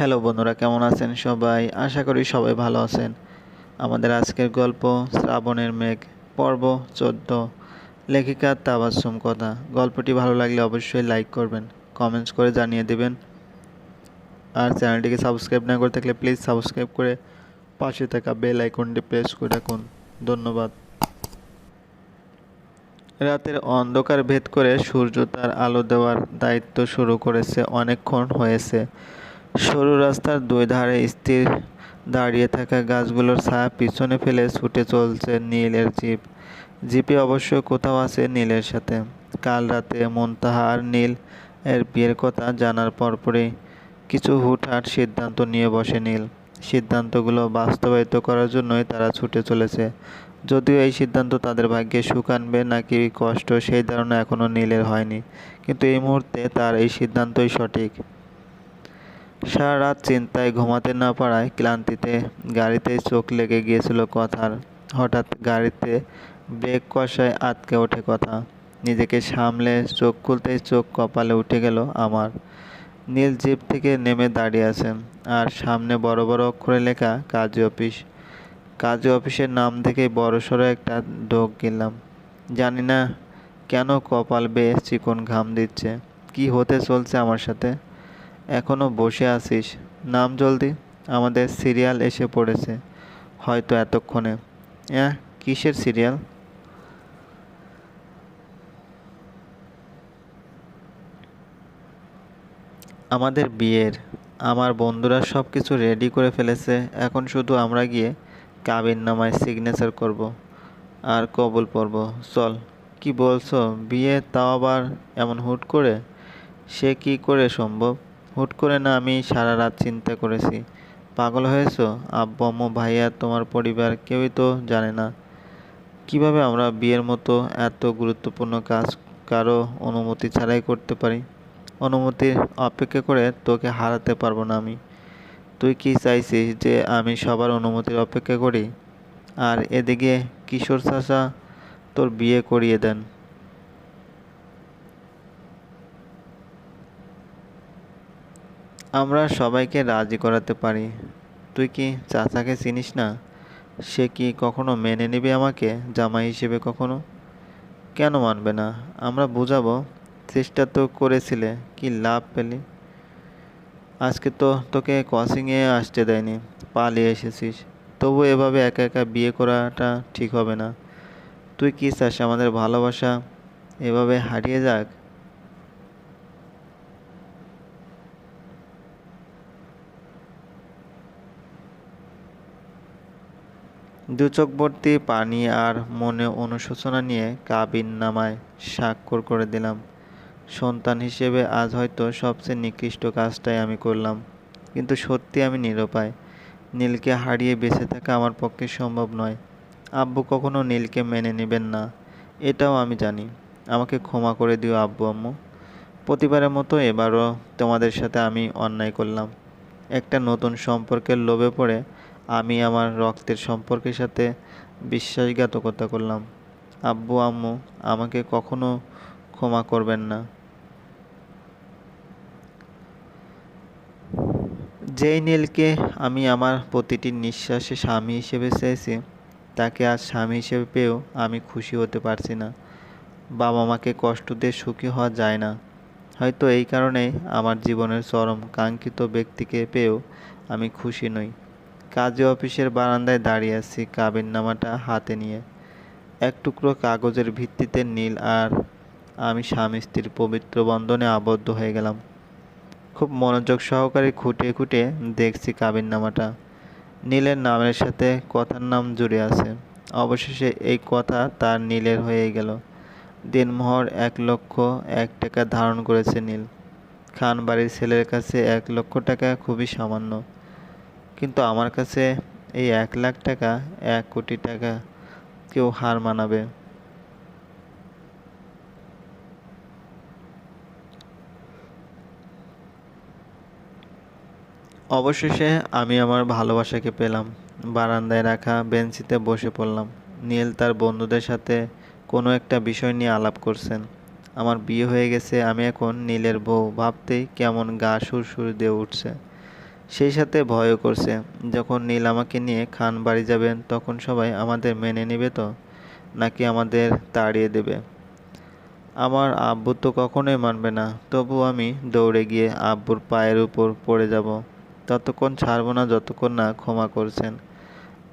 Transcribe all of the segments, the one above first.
Hello বন্ধুরা, কেমন আছেন সবাই? আশা করি সবাই ভালো আছেন। আমাদের আজকের গল্প শ্রাবণের মেঘ, পর্ব চোদ্দ। লেখিকা তাবাসুম কথা গল্পটি ভালো লাগলে অবশ্যই লাইক করবেন, কমেন্টস করে জানিয়ে দেবেন। আর চ্যানেলটিকে সাবস্ক্রাইব না করে থাকলে প্লিজ সাবস্ক্রাইব করে পাশে থাকা বেল আইকনটি প্রেস করে রাখুন। ধন্যবাদ। রাতের অন্ধকার ভেদ করে সূর্য তার আলো দেওয়ার দায়িত্ব শুরু করেছে, অনেকক্ষণ হয়েছে। সরু রাস্তার দুই ধারে স্থির দাঁড়িয়ে থাকা গাছগুলোর ছায়া পিছনে ফেলে ছুটে চলছে নীলের জিপ। জিপে অবশ্য কোথাও আছে নীলের সাথে। কাল রাতে মন্তাহা আর নীল এর বিয়ের কথা জানার পরপরই কিছু হুটহাট সিদ্ধান্ত নিয়ে বসে নীল। সিদ্ধান্তগুলো বাস্তবায়িত করার জন্যই তারা ছুটে চলেছে। যদিও এই সিদ্ধান্ত তাদের ভাগ্যে সুখ আনবে নাকি কষ্ট, সেই ধারণা এখনও নীলের হয়নি। কিন্তু এই মুহূর্তে তার এই সিদ্ধান্তই সঠিক। সারা রাত চিন্তায় ঘুমাতে না পারায় ক্লান্তিতে গাড়িতে চোখ লেগে গিয়েছিল কথার। হঠাৎ গাড়িতে ব্রেক কষায় আটকে ওঠে কথা। নিজেকে সামলে চোখ খুলতেই চোখ কপালে উঠে গেল আমার। নীল জিপ থেকে নেমে দাঁড়িয়ে আছেন আর সামনে বড় বড় অক্ষরে লেখা, কাজী অফিস। কাজী অফিসের নাম দেখেই বড়সড় একটা ঢোক গেলাম। জানি না কেন কপাল বেয়ে চিকন ঘাম দিচ্ছে। কি হতে চলছে আমার সাথে? এখনও বসে আছিস? নাম জলদি। আমাদের সিরিয়াল এসে পড়েছে। হয়তো এতক্ষণে। অ্যাঁ কিসের সিরিয়াল? আমাদের বিয়ের। আমার বন্ধুরা সব কিছু রেডি করে ফেলেছে। এখন শুধু আমরা গিয়ে কাবিন নামায় সিগনেচার করব আর কবুল পড়ব চল, কি বলছো? বিয়ে তাও আবার এমন হুট করে? সে কি করে সম্ভব? হুট করে না আমি সারা রাত চিন্তা করেছি। পাগল হয়েছো? আব্বু, আম্মু, ভাইয়া, তোমার পরিবার কেউই তো জানে না। কীভাবে আমরা বিয়ের মতো এত গুরুত্বপূর্ণ কাজ কারও অনুমতি ছাড়াই করতে পারি? অনুমতির অপেক্ষা করে তোকে হারাতে পারব না আমি। তুই কি চাইছিস যে আমি সবার অনুমতির অপেক্ষা করি? আর এদিকে কিশোর চাষা তোর বিয়ে করিয়ে দেন। আমরা সবাইকে রাজি করাতে পারি। তুই কি চাচাকে চিনিস না? সে কি কখনো মেনে নেবে আমাকে, জামাই হিসেবে কখনো? কেন মানবে না? আমরা বুঝাবো। চেষ্টা তো করেছিলে, কি লাভ পেলি? আজকে তো তোকে ক্রসিংয়ে আসতে দেয়নি, পালিয়ে এসেছিস। তবু এভাবে একা একা বিয়ে করাটা ঠিক হবে না। তুই কি চাস আমাদের ভালোবাসা এভাবে হারিয়ে যাক? দু চোখ পানি আর মনে অনুশোচনা নিয়ে কাবিন নামায় স্বাক্ষর করে দিলাম। সন্তান হিসেবে আজ হয়তো সবচেয়ে নিকৃষ্ট কাজটাই আমি করলাম, কিন্তু সত্যি আমি নিরুপায়। নীলকে হারিয়ে বেঁচে থাকা আমার পক্ষে সম্ভব নয়। আব্বু কখনো নীলকে মেনে নেবেন না, এটাও আমি জানি। আমাকে ক্ষমা করে দিও আব্বু আম্মু। প্রতিবারের মতো এবারও তোমাদের সাথে আমি অন্যায় করলাম। একটা নতুন সম্পর্কের লোভে পড়ে আমি আমার রক্তের সম্পর্কের সাথে বিশ্বাসঘাতকতা করলাম। আব্বু, আম্মু, আমাকে কখনো ক্ষমা করবেন না। যেই নীলকে আমি আমার প্রতিটি নিঃশ্বাসে স্বামী হিসেবে চেয়েছি, তাকে আজ স্বামী হিসেবে পেয়েও আমি খুশি হতে পারছি না। বাবা মাকে কষ্ট দিয়ে সুখী হওয়া যায় না। হয়তো এই কারণেই আমার জীবনের চরম কাঙ্ক্ষিত ব্যক্তিকে পেয়েও আমি খুশি নই। কাজী অফিসের বারান্দায় দাঁড়িয়ে আছি কাবিননামাটা হাতে নিয়ে। এক টুকরো কাগজের ভিত্তিতে নীল আর আমি স্বামী স্ত্রীর পবিত্র বন্ধনে আবদ্ধ হয়ে গেলাম। খুব মনোযোগ সহকারে খুঁটে খুঁটে দেখছি কাবিননামাটা। নীলের নামের সাথে কথার নাম জুড়ে আছে। অবশেষে এই কথা তার নীলের হয়ে গেল। দিনমোহর এক লক্ষ এক টাকা ধারণ করেছে নীল। খান বাড়ির ছেলের কাছে এক লক্ষ টাকা খুবই সামান্য। কিন্তু আমার কাছে এই এক লাখ টাকা, এক কোটি টাকা কেউ হার মানাবে। অবশেষে আমি আমার ভালোবাসাকে পেলাম। বারান্দায় রাখা বেঞ্চিতে বসে পড়লাম। নীল তার বন্ধুদের সাথে কোনো একটা বিষয় নিয়ে আলাপ করছেন। আমার বিয়ে হয়ে গেছে, আমি এখন নীলের বউ। ভাবতেই কেমন গা সুর সুর দিয়ে উঠছে। সেই সাথে ভয়ও করছে। যখন নীল আমাকে নিয়ে খান বাড়ি যাবেন, তখন সবাই আমাদের মেনে নেবে তো? নাকি আমাদের তাড়িয়ে দেবে? আমার আব্বু তো কখনোই মানবে না। তবু আমি দৌড়ে গিয়ে আব্বুর পায়ের উপর পড়ে যাব। ততক্ষণ ছাড়বো না, যতক্ষণ না ক্ষমা করছেন।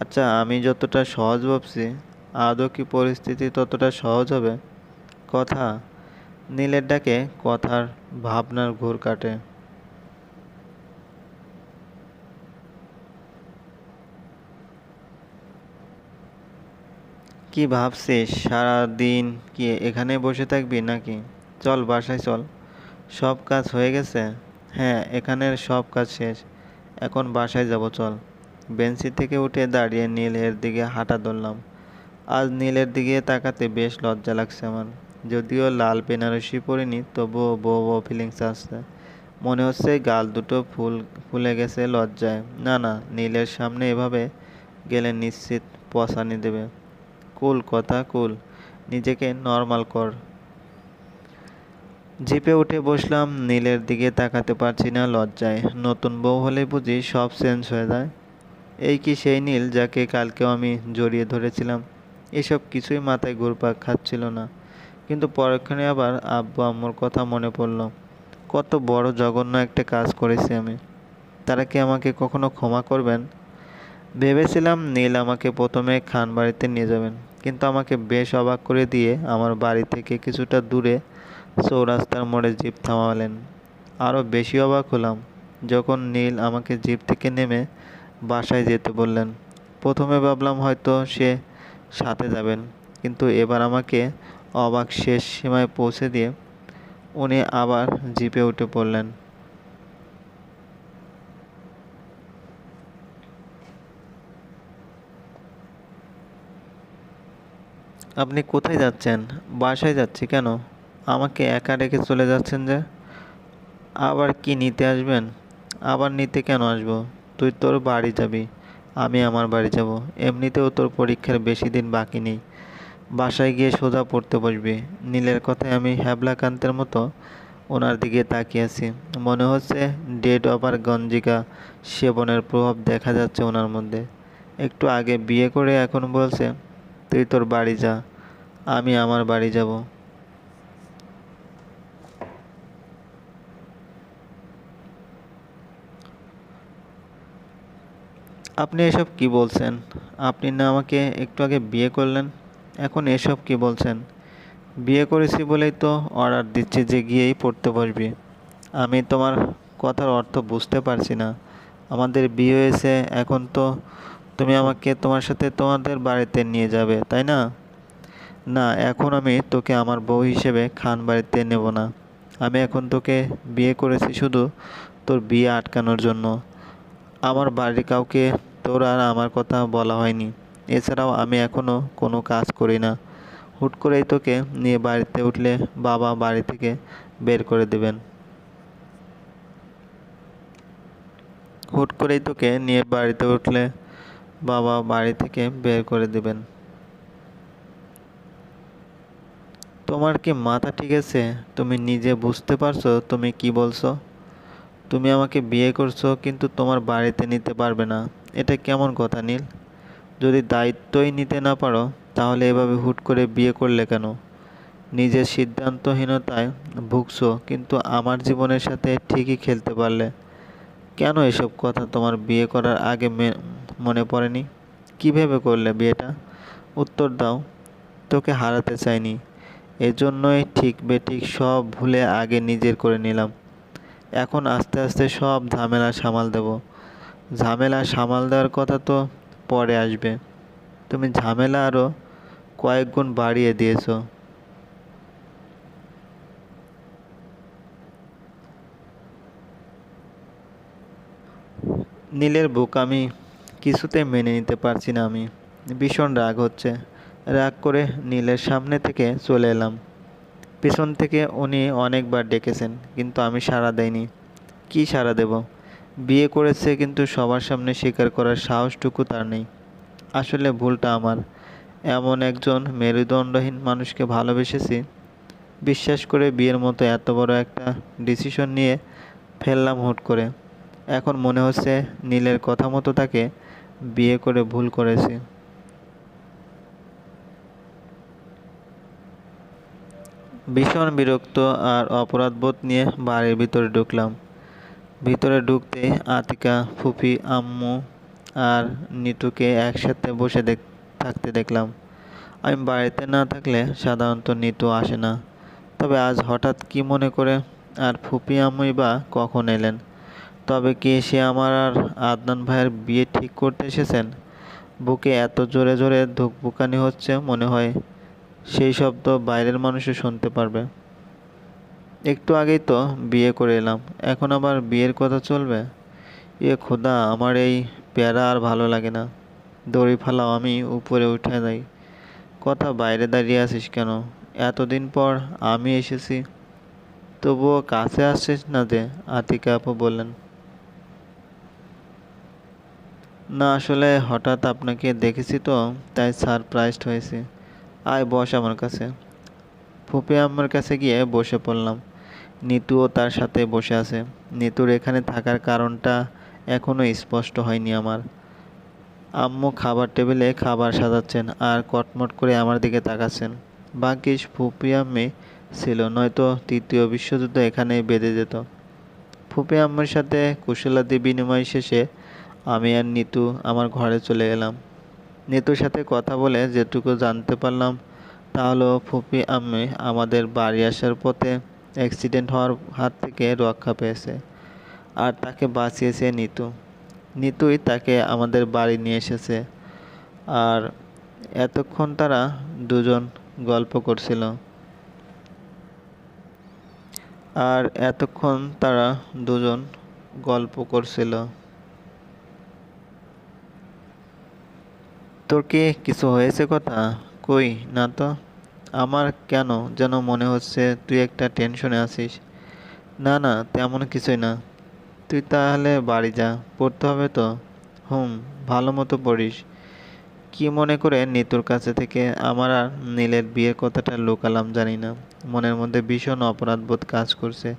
আচ্ছা আমি যতটা সহজ ভাবছি, আদৌ কি পরিস্থিতি ততটা সহজ হবে? কথা? নীলের ডাকে কথার ভাবনার ঘুর কাটে। কি ভাবছিস? সারাদিন কি এখানে বসে থাকবি নাকি? চল বাসায় চল। সব কাজ হয়ে গেছে? হ্যাঁ এখানের সব কাজ শেষ। এখন বাসায় যাব, চল। বেঞ্চি থেকে উঠে দাঁড়িয়ে নীলের দিকে হাঁটা ধরলাম। আজ নীলের দিকে তাকাতে বেশ লজ্জা লাগছে আমার। যদিও লাল বেনারসি পরিনি, তবুও বউ বউ ফিলিংস আসছে। মনে হচ্ছে গাল দুটো ফুল, ফুলে গেছে লজ্জায়। না না, নীলের সামনে এভাবে গেলে নিশ্চিত পশানি দেবে। কুল, কথা কুল, নিজেকে নর্মাল কর। জিপে উঠে বসলাম, নীলের দিকে তাকাতে পারছি না লজ্জায়। নতুন বউ হলে বুঝি সব চেঞ্জ হয়ে যায়। এই কি সেই নীল যাকে কালকেও আমি জড়িয়ে ধরেছিলাম? এসব কিছুই মাথায় ঘুরপাক খাচ্ছিল না। কিন্তু পরক্ষণে আবার আব্বু আম্মুর কথা মনে পড়ল। কত বড় জঘন্য একটা কাজ করেছি আমি। তারা কি আমাকে কখনো ক্ষমা করবেন? ভেবেছিলাম নীল আমাকে প্রথমে খান বাড়িতে নিয়ে যাবেন। কিন্তু আমাকে বেশ অবাক করে দিয়ে আমার বাড়ি থেকে কিছুটা দূরে চৌরাস্তার মোড়ে জিপ থামালেন। আরও বেশি অবাক হলাম যখন নীল আমাকে জিপ থেকে নেমে বাসায় যেতে বললেন। প্রথমে ভাবলাম হয়তো সে সাথে যাবেন, কিন্তু এবার আমাকে অবাক শেষ সীমায় পৌঁছে দিয়ে উনি আবার জিপে উঠে পড়লেন। আপনি কোথায় যাচ্ছেন? বাসায় যাচ্ছি কেন? আমাকে একা রেখে চলে যাচ্ছেন যে? আবার কি নিতে আসবেন? আবার নিতে কেন আসব? তুই তোর বাড়ি যাবি। আমি আমার বাড়ি যাব। এমনিতেও তোর পরীক্ষার বেশি দিন বাকি নেই। বাসায় গিয়ে সোজা পড়তে বসবি। নীলের কথায় আমি হ্যাবলাকান্তের মতো ওনার দিকে তাকিয়ে আছি। মনে হচ্ছে ডেট অফার গঞ্জিকা সেবনের প্রভাব দেখা যাচ্ছে ওনার মধ্যে। একটু আগে বিয়ে করে এখন বলছে তুই তোর বাড়ি যা, আমি আমার বাড়ি যাব। আপনি এসব কি বলছেন? আপনি না আমাকে একটু আগে বিয়ে করলেন, এখন এসব কি বলছেন? বিয়ে করেছি বলেই তো অর্ডার দিচ্ছি যে গিয়েই পড়তে বসবি। আমি তোমার কথার অর্থ বুঝতে পারছি না। আমাদের বিয়ে হয়েছে, এখন তো তুমি আমাকে তোমার সাথে তোমাদের বাড়িতে নিয়ে যাবে, তাই না? না, এখন আমি তোকে আমার বউ হিসেবে খান বাড়িতে নেব না। আমি এখন তোকে বিয়ে করেছি শুধু তোর বিয়ে আটকানোর জন্য। আমার বাড়ির কাউকে তোর আর আমার কথা বলা হয়নি। এছাড়াও আমি এখনও কোনো কাজ করি না। হুট করেই তোকে নিয়ে বাড়িতে উঠলে বাবা বাড়ি থেকে বের করে দেবেন। হুট করেই তোকে নিয়ে বাড়িতে উঠলে বাবা বাড়ি থেকে বের করে দেবেন। তোমার কি মাথা ঠিক আছে? তুমি নিজে বুঝতে পারছ? তুমি কি বলছো? তুমি আমাকে বিয়ে করছ, কিন্তু তোমার বাড়িতে নিতে পারবে না। এটা কেমন কথা, নীল? যদি দায়িত্বই নিতে না পারো, তাহলে এভাবে হুট করে বিয়ে করলে কেন? নিজের সিদ্ধান্তহীনতায় ভুগছো, কিন্তু আমার জীবনের সাথে ঠিকই খেলতে পারলে। কেন এসব কথা? তোমার বিয়ে করার আগে মনে পড়েনি। কী ভেবে করলে বিয়েটা? উত্তর দাও। তোকে হারাতে চাইনি। এজন্যই ঠিক বেঠিক সব ভুলে আগে নিজের করে নিলাম। এখন আস্তে আস্তে সব ঝামেলা সামাল দেব। ঝামেলা সামাল দেওয়ার কথা তো পরে আসবে। তুমি ঝামেলা আরও কয়েক গুণ বাড়িয়ে দিয়েছ। নীলের বুক আমি কিছুতে মেনে নিতে পারছি না আমি। ভীষণ রাগ হচ্ছে। রাগ করে নীলের সামনে থেকে চলে এলাম। পেছন থেকে উনি অনেকবার ডেকেছেন, কিন্তু আমি সাড়া দেয়নি কি সাড়া দেব? বিয়ে করেছে কিন্তু সবার সামনে স্বীকার করার সাহসটুকু তার নেই। আসলে ভুলটা আমার। এমন একজন মেরুদণ্ডহীন মানুষকে ভালোবেসেছি। বিশ্বাস করে বিয়ের মতো এত বড় একটা ডিসিশন নিয়ে ফেললাম হুট করে। এখন মনে হচ্ছে নীলের কথা মতো তাকে বিয়ে করে ভুল করেছি। ভীষণ বিরক্ত আর অপরাধবোধ নিয়ে বাড়ির ভিতরে ঢুকলাম। ভিতরে ঢুকতে আতিকা ফুপি আম্মু আর নিতুকে একসাথে বসে দেখ, থাকতে দেখলাম। আমি বাড়িতে না থাকলে সাধারণত নিতু আসে না। তবে আজ হঠাৎ কি মনে করে আর ফুপি আম্মুই বা কখন এলেন? তবে কি সে আমার আর আদনান ভাইয়ের বিয়ে ঠিক করতে এসেছেন? বুকে এত জোরে জোরে ধুকপুকানি হচ্ছে মনে হয়। সেই শব্দ বাইরের মানুষও শুনতে পারবে। একটু আগেই তো বিয়ে করে এলাম, এখন আবার বিয়ের কথা চলবে? এ খোদা, আমার এই প্যারা আর ভালো লাগে না। দড়ি ফালাও, আমি উপরে উঠে যাই। কথা বাইরে দাঁড়িয়ে আছিস কেন? এতদিন পর আমি এসেছি। তবুও কাছে আসছিস না যে? আতিকা আপু বললেন। না, আসলে হঠাৎ আপনাকে দেখেছি তো, তাই সারপ্রাইজড হয়েছি। আয়, বস আমার কাছে। ফুপি আমার কাছে গিয়ে বসে পড়লাম। নিতুও তার সাথে বসে আছে। নিতুর এখানে থাকার কারণটা এখনও স্পষ্ট হয়নি আমার। আম্মু খাবার টেবিলে খাবার সাজাচ্ছেন আর কটমট করে আমার দিকে তাকাচ্ছেন। বাকি ফুপি আম্মি ছিল, নয়তো তৃতীয় বিশ্বযুদ্ধ এখানেই বেঁধে যেত। ফুপি আম্মুর সাথে কুশলাদি বিনিময় শেষে আমি আর নিতু আমার ঘরে চলে এলাম। নিতুর সাথে কথা বলে যেটুকু জানতে পারলাম, তা হলো ফুপি আম্মি আমাদের বাড়ি আসার পথে অ্যাক্সিডেন্ট হওয়ার হাত থেকে রক্ষা পেয়েছে আর তাকে বাঁচিয়েছে নিতু। নিতুই তাকে আমাদের বাড়ি নিয়ে এসেছে আর এতক্ষণ তারা দুজন গল্প করছিল। আর এতক্ষণ তারা দুজন গল্প করছিল। তোর কি কিছু হয়েছে কথা? কই, না তো। আমার কেন যেন মনে হচ্ছে তুই একটা টেনশনে আছিস। না না, তেমন কিছুই না। তুই তাহলে বাড়ি যা, পড়তে হবে তো? হুম, ভালো মতো পড়িস। কি মনে করে নিতুর কাছে থেকে আমার আর নীলের বিয়ের কথাটা লুকালাম জানি না। মনের মধ্যে ভীষণ অপরাধবোধ কাজ করছে।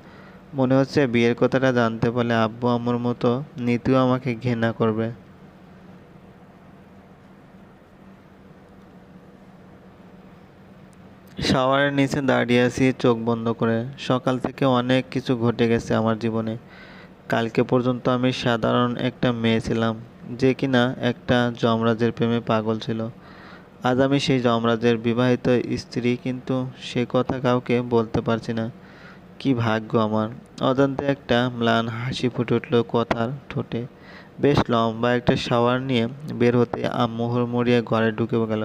মনে হচ্ছে বিয়ের কথাটা জানতে পারলে আব্বু আম্মুর মতো নিতু আমাকে ঘৃণা করবে। শাওয়ারের নিচে দাঁড়িয়ে আছি, চোখ বন্ধ করে। সকাল থেকে অনেক কিছু ঘটে গেছে আমার জীবনে। কালকে পর্যন্ত আমি সাধারণ একটা মেয়ে ছিলাম, যে কিনা একটা যমরাজের প্রেমে পাগল ছিল। আজ আমি সেই যমরাজের বিবাহিত স্ত্রী, কিন্তু সে কথা কাউকে বলতে পারছি না। কি ভাগ্য আমার! অজান্তে একটা ম্লান হাসি ফুটে উঠল কথার ঠোঁটে। বেশ লম্বা একটা শাওয়ার নিয়ে বের হতে আম্মু হুড়মুড়িয়ে ঘরে ঢুকে গেল।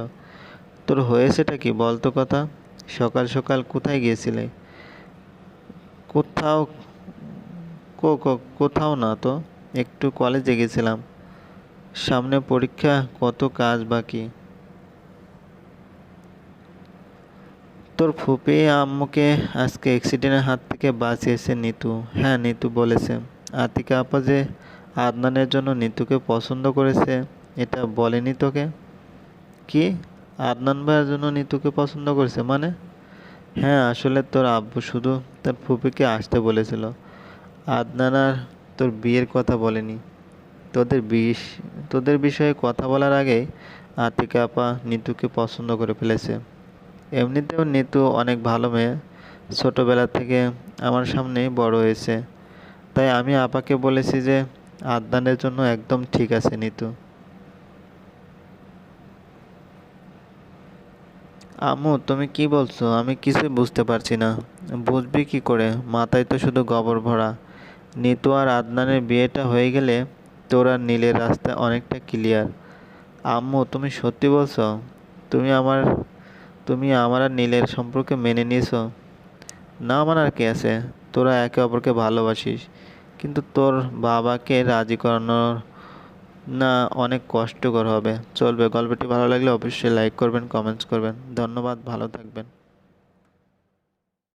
তোর হয়েছেটা কি? বলতো কথা। সকাল সকাল কোথায় গিয়েছিলে? কোথাও কোথাও না তো, একটু কলেজে গেছিলাম। সামনে পরীক্ষা, কত কাজ বাকি? তোর ফুপি আম্মুকে আজকে অ্যাক্সিডেন্টের হাত থেকে বাঁচিয়েছে নিতু। হ্যাঁ নিতু বলেছে। আতিকা আপা যে আদনানের জন্য নিতুকে পছন্দ করেছে, এটা বলেনি তোকে? কি? আদনান ভাইয়ের জন্য নিতুকে পছন্দ করেছে মানে? হ্যাঁ আসলে তোর আব্বু শুধু তার ফুপিকে আসতে বলেছিল। আদনান আর তোর বিয়ের কথা বলেনি। তোদের বিষ, তোদের বিষয়ে কথা বলার আগেই আতিকা আপা নিতুকে পছন্দ করে ফেলেছে। এমনিতেও নিতু অনেক ভালো মেয়ে। ছোটোবেলা থেকে আমার সামনেই বড় হয়েছে। তাই আমি আপাকে বলেছি যে, আদনানের জন্য একদম ঠিক আছে, নিতু। আম্মু, তুমি কি বলছো? আমি কিছু বুঝতে পারছি না। বুঝবি কি করে? মাথায় তো শুধু গবর ভরা। নিতু আর আদনানের বিয়েটা হয়ে গেলে তোর আর নীলের রাস্তা অনেকটা ক্লিয়ার আম্মু, তুমি সত্যি বলছো? তুমি আমার তুমি আমার আর নীলের সম্পর্কে মেনে নিয়েছো? না মানার কে আছে? তোরা একে অপরকে ভালোবাসিস। কিন্তু তোর বাবাকে রাজি করানোর না, অনেক কষ্টকর হবে। চলবে। গল্পটি ভালো লাগলে অবশ্যই লাইক করবেন কমেন্টস করবেন। ধন্যবাদ, ভালো থাকবেন।